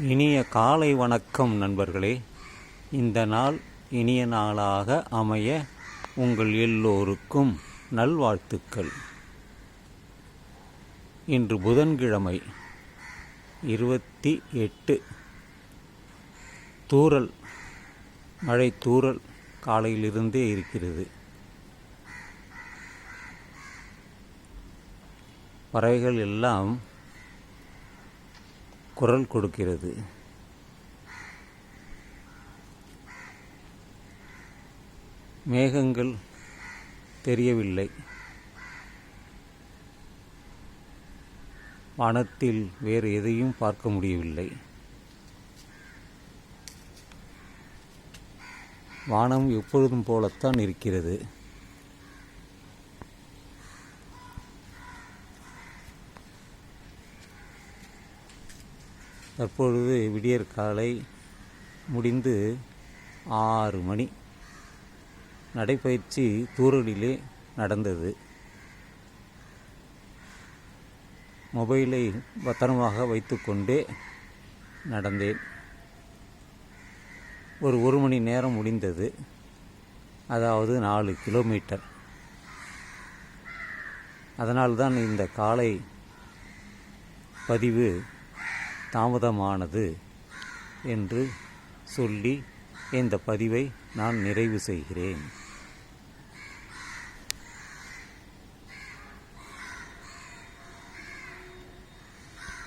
இனிய காலை வணக்கம் நண்பர்களே. இந்த நாள் இனிய நாளாக அமைய உங்கள் எல்லோருக்கும் நல்வாழ்த்துக்கள். இன்று புதன்கிழமை இருபத்தி எட்டு தூறல் மழை தூறல் காலையிலிருந்தே இருக்கிறது. பறவைகள் எல்லாம் குரல் கொடுக்கிறது. மேகங்கள் தெரியவில்லை. வானத்தில் வேறு எதையும் பார்க்க முடியவில்லை. வானம் எப்பொழுதும் போலத்தான் இருக்கிறது. தற்பொழுது விடியற் காலை முடிந்து ஆறு மணி. நடைப்பயிற்சி தூரலிலே நடந்தது. மொபைலை பத்திரமாக வைத்துக்கொண்டே நடந்தேன். ஒரு ஒரு மணி நேரம் முடிந்தது. அதாவது நாலு கிலோமீட்டர். அதனால்தான் இந்த காலை பதிவு தாமதமானது என்று சொல்லி இந்த பதிவை நான் நிறைவு செய்கிறேன்.